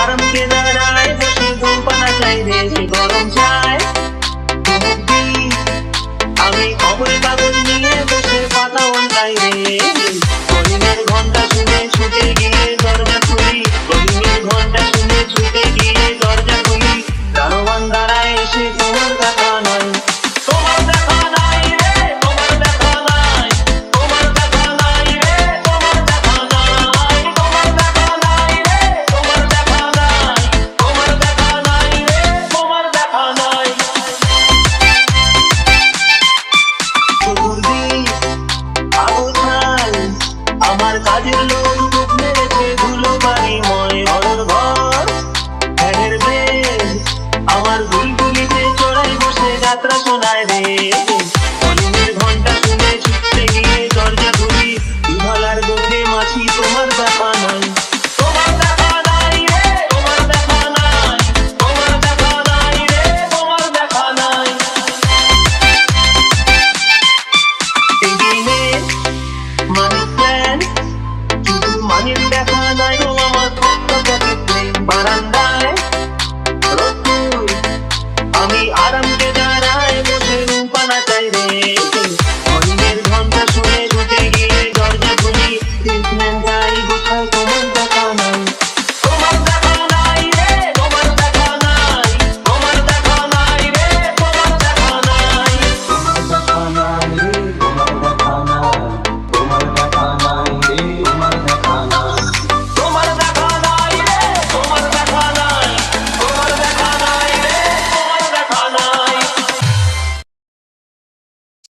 আরামকে দাঁড়ায় বসে গোপানা চাই রে সে গরম দিই আমি খবর কাগজ নিয়ে বসে পাতা উল্টাই রে। আমার কাজের লোক ডুব মেরেছে ধুলো বাড়ি ময় ঘরের ঘর। ফ্যানের বেশ, আমার গুলগুলিতে চড়াই বসে যাত্রা শোনায় রে।